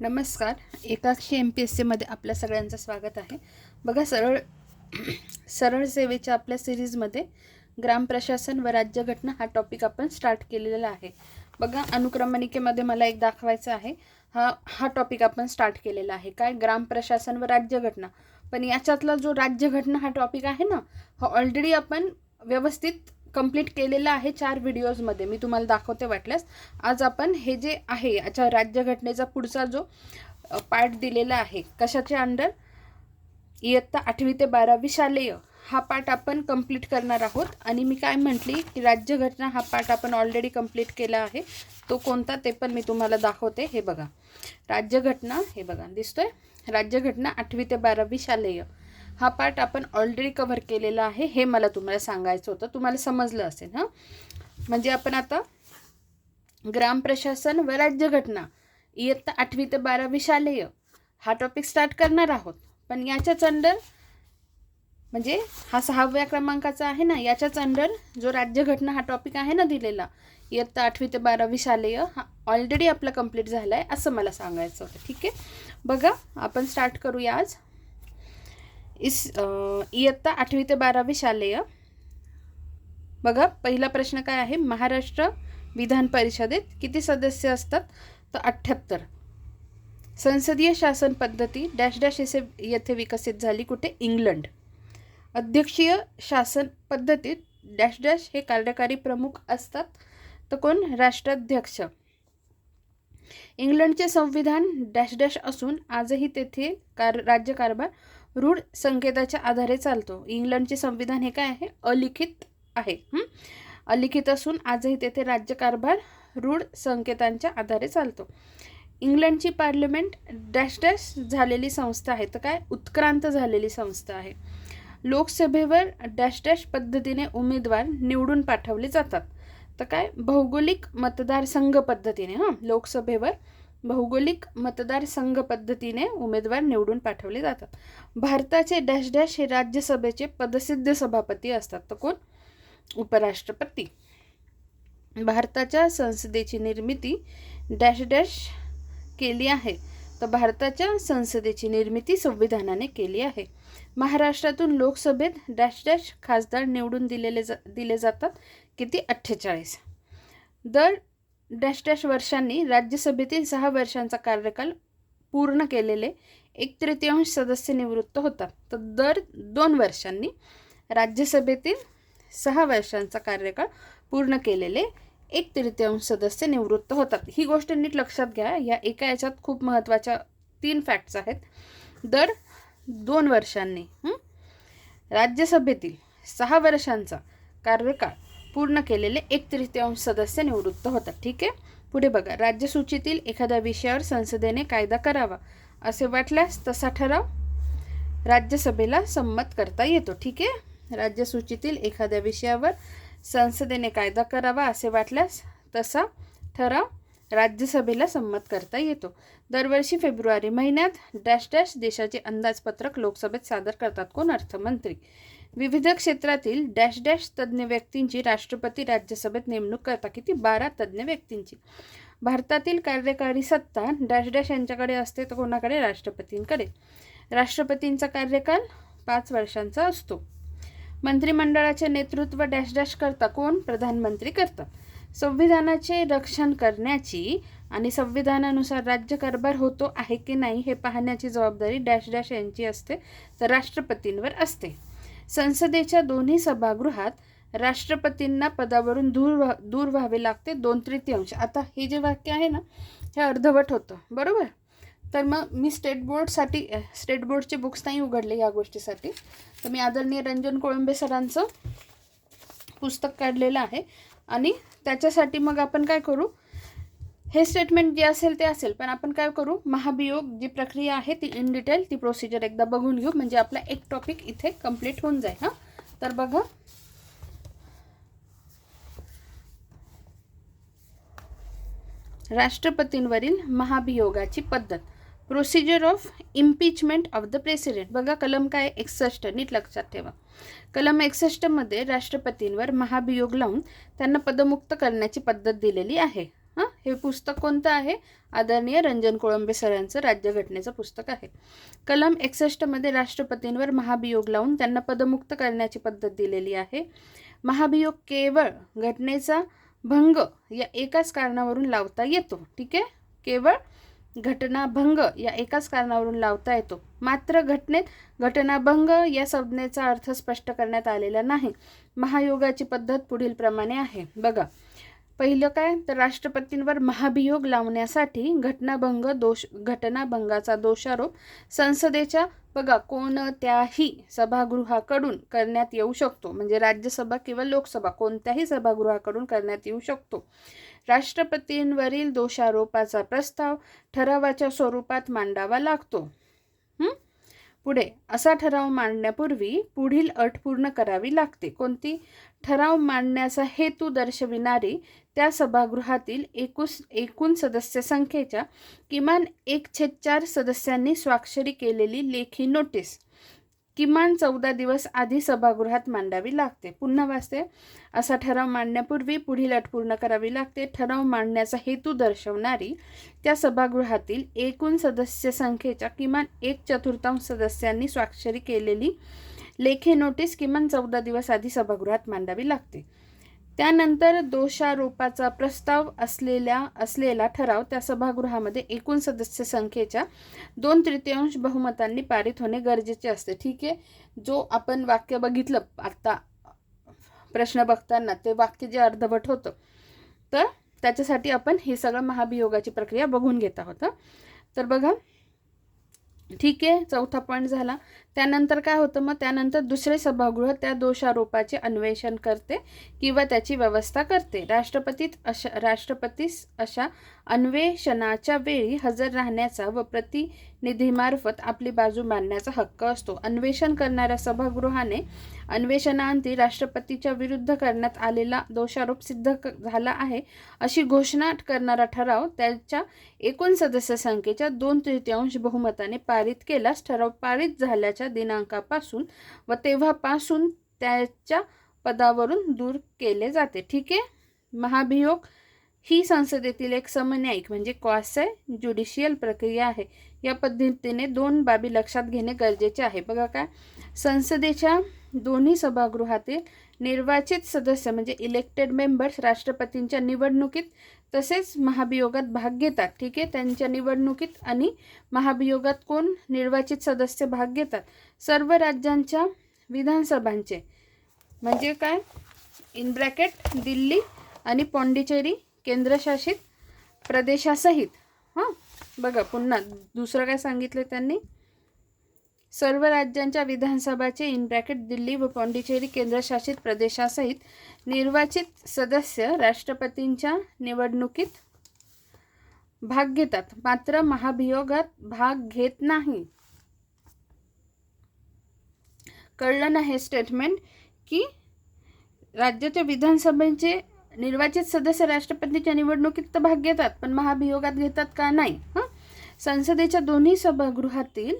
नमस्कार. एकाक्षी M P S सीमध्ये आपल्या सगळ्यांचं स्वागत आहे. बघा सरळ सरळ सेवेच्या आपल्या सिरीजमध्ये ग्रामप्रशासन व राज्यघटना हा टॉपिक आपण स्टार्ट केलेला आहे. बघा अनुक्रमणिकेमध्ये मला एक दाखवायचं आहे. हा हा टॉपिक आपण स्टार्ट केलेला आहे. काय? ग्राम प्रशासन व राज्यघटना पण याच्यातला जो राज्यघटना हा टॉपिक आहे ना हा ऑलरेडी आपण व्यवस्थित कंप्लीट केलेलं आहे चार व्हिडिओजमध्ये मी तुम्हाला दाखवते वाटल्यास. आज आपण हे जे आहे याच्या राज्यघटनेचा पुढचा जो पार्ट दिलेला आहे कशाच्या अंडर इयत्ता आठवी ते बारावी शालेय. हा पाठ आपण कंप्लीट करणार आहोत. आणि मी काय म्हटली की राज्यघटना हा पाठ आपण ऑलरेडी कंप्लीट केला आहे. तो कोणता ते पण मी तुम्हाला दाखवते. हे बघा. राज्यघटना हे बघा दिसतोय? राज्यघटना आठवी ते बारावी शालेय. हा पार्ट आपण ऑलरेडी कव्हर केलेला आहे. हे मला तुम्हाला सांगायचं होतं. तुम्हाला समजलं असेल हां? म्हणजे आपण आता ग्राम प्रशासन व राज्यघटना इयत्ता आठवी ते बारावी शालेय हा टॉपिक स्टार्ट करणार आहोत. पण याच्याच अंडर म्हणजे हा सहाव्या क्रमांकाचा आहे ना याच्याच अंडर जो राज्यघटना हा टॉपिक आहे ना दिलेला इयत्ता आठवी ते बारावी शालेय हा ऑलरेडी आपला कंप्लीट झाला आहे असं मला सांगायचं होतं. ठीक आहे? बघा आपण स्टार्ट करूया आज. इस इयत्ता आठवी ते बारावी शालेय. बघा पहिला प्रश्न काय आहे? महाराष्ट्र विधान परिषदेत किती सदस्य असतात? तर अठ्ठ्याहत्तर. संसदीय शासन पद्धती डॅश डॅश येथे येथे विकसित झाली कुठे? इंग्लंड. अध्यक्षीय शासन पद्धतीत डॅश डॅश हे कार्यकारी प्रमुख असतात. तर कोण? राष्ट्राध्यक्ष. इंग्लंडचे संविधान डॅश डॅश असून आजही तेथे कार राज्यकारभार रूढ संकेताच्या आधारे चालतो. इंग्लंडचे संविधान हे काय आहे? अलिखित आहे. अलिखित असून आजही तेथे राज्यकारभार रूढ संकेतांच्या आधारे चालतो. इंग्लंडची पार्लमेंट डॅश डॅश झालेली संस्था आहे. तर काय? उत्क्रांत झालेली संस्था आहे. लोकसभेवर डॅश डॅश पद्धतीने उमेदवार निवडून पाठवले जातात. तर काय? भौगोलिक मतदारसंघ पद्धतीने हां? लोकसभेवर भौगोलिक मतदारसंघ पद्धतीने उमेदवार निवडून पाठवले जातात. भारताचे डॅश डॅश हे राज्यसभेचे पदसिद्ध सभापती असतात. तर कोण? उपराष्ट्रपती. भारताच्या संसदेची निर्मिती डॅश डॅश केली आहे. तर भारताच्या संसदेची निर्मिती संविधानाने केली आहे. महाराष्ट्रातून लोकसभेत डॅश डॅश खासदार निवडून दिलेले जा दिले जातात. किती? अठ्ठेचाळीस. दर डॅश डॅश वर्षांनी राज्यसभेतील सहा वर्षांचा कार्यकाल पूर्ण केलेले एक तृतीयांश सदस्य निवृत्त होतात. तर दर दोन वर्षांनी राज्यसभेतील सहा वर्षांचा कार्यकाळ पूर्ण केलेले एक तृतीयांश सदस्य निवृत्त होतात. ही गोष्ट नीट लक्षात घ्या. या एका याच्यात खूप महत्त्वाच्या तीन फॅक्ट्स आहेत. दर दोन वर्षांनी राज्यसभेतील सहा वर्षांचा कार्यकाळ पूर्ण केलेले एक तृतीयांश सदस्य निवृत्त होतात ठीक आहे? पुढे बघा राज्यसूचीतील एखाद्या विषयावर संसदेने कायदा करावा असे वाटल्यास तसा ठराव राज्यसभेला संमत करता येतो ठीक आहे? राज्यसूचीतील एखाद्या विषयावर संसदेने कायदा करावा असे वाटल्यास तसा ठराव राज्यसभेला संमत करता येतो. दरवर्षी फेब्रुवारी महिन्यात डॅश डॅश देशाचे अंदाजपत्रक लोकसभेत सादर करतात. कोण? अर्थमंत्री. विविध क्षेत्रातील डॅश डॅश तज्ज्ञ व्यक्तींची राष्ट्रपती राज्यसभेत नेमणूक करता किती? बारा तज्ज्ञ व्यक्तींची. भारतातील कार्यकारी सत्ता डॅश डॅश यांच्याकडे असते तर कोणाकडे? राष्ट्रपतींकडे. राष्ट्रपतींचा कार्यकाल पाच वर्षांचा असतो. मंत्रिमंडळाचे नेतृत्व डॅश डॅश करता कोण? प्रधानमंत्री करतात. संविधानाचे रक्षण करण्याची आणि संविधानानुसार राज्यकारभार होतो आहे की नाही हे पाहण्याची जबाबदारी डॅश डॅश यांची असते तर राष्ट्रपतींवर असते. संसदेच्या दोन्ही सभागृहात राष्ट्रपतींना पदावरून दूर व्हा दूर व्हावे लागते दोन तृतीयांश. आता हे जे वाक्य आहे ना हे अर्धवट होतं. बरोबर? तर मग मी स्टेट बोर्डसाठी स्टेट बोर्डचे बुक्स नाही उघडले या गोष्टीसाठी. तर मी आदरणीय रंजन कोळंबे सरांचं पुस्तक काढलेलं आहे. आणि त्याच्यासाठी मग आपण काय करू? हे स्टेटमेंट जे असेल ते असेल पण आपण काय करू? महाभियोग जी प्रक्रिया आहे ती इन डिटेल ती प्रोसिजर एकदा बघून घेऊ. म्हणजे आपला एक टॉपिक इथे कंप्लीट होऊन जाईल हां? तर बघा. राष्ट्रपतींवरील महाभियोगाची पद्धत. Procedure of impeachment of the president बघा कलम काय? एकसष्ट. नीट लक्षात ठेवा. कलम एकसष्टमध्ये राष्ट्रपतींवर महाभियोग लावून त्यांना पदमुक्त करण्याची पद्धत दिलेली आहे. हां हे पुस्तक कोणतं आहे? आदरणीय रंजन कोळंबे सरांचं राज्यघटनेचं पुस्तक आहे. कलम एकसष्टमध्ये राष्ट्रपतींवर महाभियोग लावून त्यांना पदमुक्त करण्याची पद्धत दिलेली आहे. महाभियोग केवळ घटनेचा भंग या एकाच कारणावरून लावता येतो ठीक आहे? केवळ घटनाभंग या एकाच कारणावरून लावता येतो. मात्र घटनेत घटनाभंग या संज्ञेचा अर्थ स्पष्ट करण्यात आलेला नाही. महायोगाची पद्धत पुढील प्रमाणे आहे. बघा पहिलं काय? तर राष्ट्रपतींवर महाभियोग लावण्यासाठी घटनाभंग दोष घटनाभंगाचा दोषारोप संसदेच्या बघा कोणत्याही सभागृहाकडून करण्यात येऊ शकतो. म्हणजे राज्यसभा किंवा लोकसभा कोणत्याही सभागृहाकडून करण्यात येऊ शकतो. राष्ट्रपतींवरील दोषारोपाचा प्रस्ताव ठरावाच्या स्वरूपात मांडावा लागतो. पुढे असा ठराव मांडण्यापूर्वी पुढील अट पूर्ण करावी लागते. कोणती? ठराव मांडण्याचा हेतू दर्शविणारी त्या सभागृहातील एकूस एकूण सदस्य संख्येच्या किमान एक छेद चार सदस्यांनी स्वाक्षरी केलेली लेखी नोटीस किमान चौदा दिवस आधी सभागृहात मांडावी लागते. पुन्हा वाचते. असा ठराव मांडण्यापूर्वी पुढील अट पूर्ण करावी लागते. ठराव मांडण्याचा हेतू दर्शवणारी त्या सभागृहातील एकूण सदस्य संख्येच्या किमान एक चतुर्थांश सदस्यांनी स्वाक्षरी केलेली लेखी नोटीस किमान चौदा दिवस आधी सभागृहात मांडावी लागते. त्यानंतर दोषारोपाचा प्रस्ताव असलेल्या असलेला ठराव त्या सभागृहामध्ये एकूण सदस्य संख्येच्या दोन तृतीयांश बहुमतांनी पारित होणे गरजेचे असते. ठीक आहे? जो आपण वाक्य बघितलं आत्ता प्रश्न बघताना ते वाक्य जे अर्धवट होतं तर त्याच्यासाठी आपण हे सगळं महाभियोगाची प्रक्रिया बघून घेत आहोत तर बघा ठीक आहे चौथा पॉईंट झाला. त्यानंतर काय होतं मग? त्यानंतर दुसरे सभागृह त्या दोषारोपाचे अन्वेषण करते किंवा त्याची व्यवस्था करते. राष्ट्रपतीत अशा राष्ट्रपतीस अशा अन्वेषणाच्या वेळी हजर राहण्याचा व प्रतिनिधीमार्फत आपली बाजू मांडण्याचा हक्क असतो. अन्वेषण करणाऱ्या सभागृहाने अन्वेषणाअंती राष्ट्रपतीच्या विरुद्ध करण्यात आलेला दोषारोप सिद्ध झाला आहे. अशी घोषणा करणारा ठराव त्याच्या एकूण सदस्य संख्येच्या दोन तृतीयांश बहुमताने पारित केल्यास ठराव पारित झाल्याच्या दिनांकापासून व तेव्हापासून त्याच्या पदावरून दूर केले जाते. ठीक आहे? महाभियोग ही संसदेतील एक समन्यायिक म्हणजे क्वासे ज्युडिशियल प्रक्रिया आहे. या पद्धतीने दोन बाबी लक्षात घेणे गरजेचे आहे. बघा काय? संसदेच्या दोन्ही सभागृहातील निर्वाचित सदस्य म्हणजे इलेक्टेड मेंबर्स राष्ट्रपतींच्या निवडणुकीत तसेच महाभियोगात भाग घेतात. ठीक आहे? त्यांच्या निवडणुकीत आणि महाभियोगात कोण निर्वाचित सदस्य भाग घेतात? सर्व राज्यांच्या विधानसभांचे. म्हणजे काय? इन ब्रॅकेट दिल्ली आणि पॉंडिचेरी केंद्रशासित प्रदेशासहित. बघा पुन्हा दुसरं काय सांगितलं त्यांनी? सर्व राज्यांच्या विधानसभाचे इन ब्रॅकेट दिल्ली व पॉंडिचेरी केंद्रशासित प्रदेशासहित निर्वाचित सदस्य राष्ट्रपतींच्या निवडणुकीत भाग घेतात. मात्र महाभियोगात भाग घेत नाही. कळलं ना हे स्टेटमेंट की राज्याच्या विधानसभेचे निर्वाचित सदस्य राष्ट्रपतीच्या निवडणुकीत तर भाग घेतात पण महाभियोगात घेतात का नाही? हां? संसदेच्या दोन्ही सभागृहातील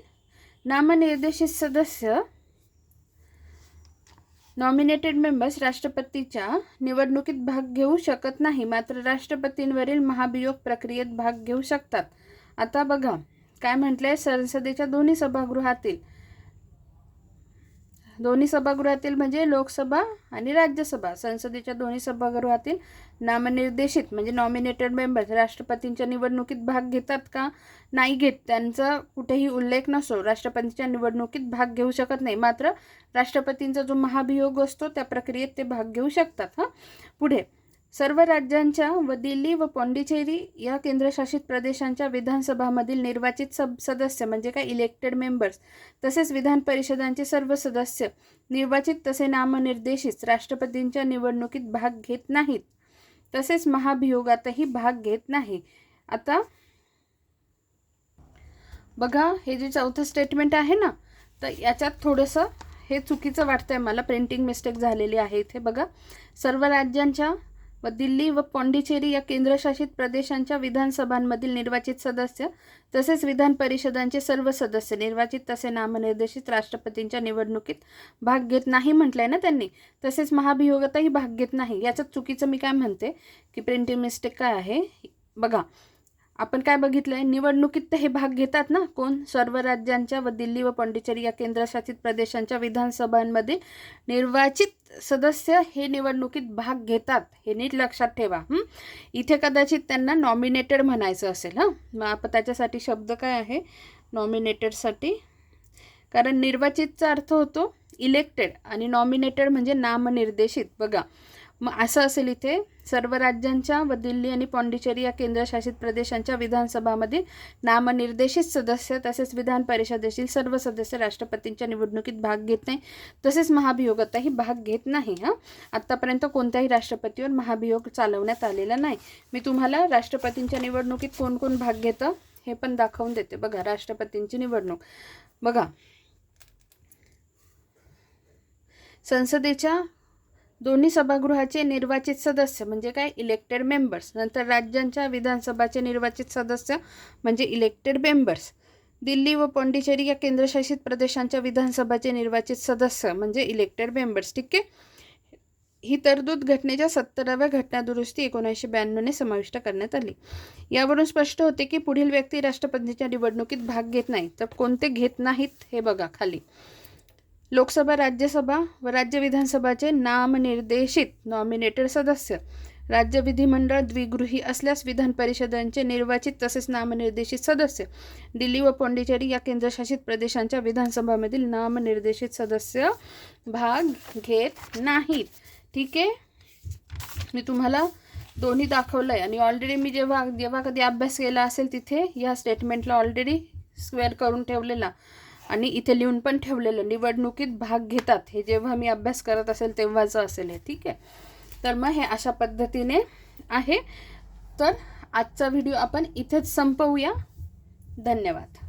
नामनिर्देशित सदस्य नॉमिनेटेड मेंबर्स राष्ट्रपतीच्या निवडणुकीत भाग घेऊ शकत नाही मात्र राष्ट्रपतींवरील महाभियोग प्रक्रियेत भाग घेऊ शकतात. आता बघा काय म्हटलंय संसदेच्या दोन्ही सभागृहातील दोन्ही सभागृहातील म्हणजे लोकसभा आणि राज्यसभा. संसदेच्या दोन्ही सभागृहातील नामनिर्देशित म्हणजे नॉमिनेटेड मेंबर्स राष्ट्रपतींच्या निवडणुकीत भाग घेतात का? नाही घेत. त्यांचा कुठेही उल्लेख नसतो राष्ट्रपतींच्या निवडणुकीत भाग घेऊ शकत नाही. मात्र राष्ट्रपतींचा जो महाभियोग असतो त्या प्रक्रियेत ते भाग घेऊ शकतात हां. पुढे सर्व राज्यांच्या व दिल्ली व पॉंडिचेरी या केंद्रशासित प्रदेशांच्या विधानसभामधील निर्वाचित सब सदस्य म्हणजे काय इलेक्टेड मेंबर्स तसेच विधान परिषदांचे सर्व सदस्य निर्वाचित तसे नामनिर्देशित राष्ट्रपतींच्या निवडणुकीत भाग घेत नाहीत. तसेच महाभियोगातही भाग घेत नाही. आता बघा हे जे चौथं स्टेटमेंट आहे ना तर याच्यात थोडंसं हे चुकीचं वाटतंय मला. प्रिंटिंग मिस्टेक झालेली आहे इथे बघा. सर्व राज्यांच्या व दिल्ली व पॉंडिचेरी या केंद्रशासित प्रदेशांच्या विधानसभांमधील निर्वाचित सदस्य तसेच विधान परिषदांचे सर्व सदस्य निर्वाचित तसे नामनिर्देशित राष्ट्रपतींच्या निवडणुकीत भाग घेत नाही म्हटलंय ना त्यांनी. तसेच महाभियोगातही भाग घेत नाही. याचं चुकीचं मी काय म्हणते की प्रिंटिंग मिस्टेक काय आहे? बघा आपण काय बघितलंय? निवडणुकीत तर हे भाग घेतात ना कोण? सर्व राज्यांच्या व दिल्ली व पॉंडिचेरी या केंद्रशासित प्रदेशांच्या विधानसभांमध्ये निर्वाचित सदस्य हे निवडणुकीत भाग घेतात. हे नीट लक्षात ठेवा. इथे कदाचित त्यांना नॉमिनेटेड म्हणायचं असेल हां? मग आपण त्याच्यासाठी शब्द काय आहे? नॉमिनेटेडसाठी कारण निर्वाचितचा अर्थ होतो इलेक्टेड आणि नॉमिनेटेड म्हणजे नामनिर्देशित. बघा मग असं असेल इथे सर्व राज्यांच्या व दिल्ली आणि पॉंडिचेरी या केंद्रशासित प्रदेशांच्या विधानसभामधील नामनिर्देशित सदस्य तसेच विधान परिषदेतील सर्व सदस्य राष्ट्रपतींच्या निवडणुकीत भाग घेत नाही. तसेच महाभियोगातही भाग घेत नाही हां. आत्तापर्यंत कोणत्याही राष्ट्रपतीवर महाभियोग चालवण्यात आलेला नाही. मी तुम्हाला राष्ट्रपतींच्या निवडणुकीत कोण कोण भाग घेतं हे पण दाखवून देते. बघा राष्ट्रपतींची निवडणूक. बघा. संसदेच्या दोन्ही सभागृहाचे निर्वाचित सदस्य म्हणजे काय? इलेक्टेड मेंबर्स नंतर राज्यांच्या विधानसभाचे निर्वाचित सदस्य म्हणजे इलेक्टेड मेंबर्स दिल्ली व पॉंडिचेरी या केंद्रशासित प्रदेशांच्या विधानसभाचे निर्वाचित सदस्य म्हणजे इलेक्टेड मेंबर्स ठीक आहे? ही तरतूद घटनेच्या सत्तराव्या घटनादुरुस्ती एकोणीसशे ब्याण्णवने समाविष्ट करण्यात आली. यावरून स्पष्ट होते की पुढील व्यक्ती राष्ट्रपतींच्या निवडणुकीत भाग घेत नाही. तर कोणते घेत नाहीत हे बघा खाली. लोकसभा राज्यसभा व राज्य विधानसभाचे नामनिर्देशित नॉमिनेटेड सदस्य. राज्य विधिमंडळ द्विगृही असल्यास विधान परिषदांचे निर्वाचित तसेच नामनिर्देशित सदस्य. दिल्ली व पोंडिचेरी या केंद्रशासित प्रदेशांच्या विधानसभामधील नामनिर्देशित सदस्य भाग घेत नाहीत. ठीक आहे? मी तुम्हाला दोन्ही दाखवलं आहे आणि ऑलरेडी मी जेव्हा जेव्हा कधी अभ्यास केला असेल तिथे या स्टेटमेंटला ऑलरेडी स्क्वेअर करून ठेवलेला. आणि इथे लिहून पण ठेवलेलं निवडणुकीत भाग घेतात. हे जेव्हा मी अभ्यास करत असेल तेव्हाचं असेल हे ठीक आहे? तर मग हे अशा पद्धतीने आहे. तर आजचा व्हिडिओ आपण इथेच संपवूया. धन्यवाद.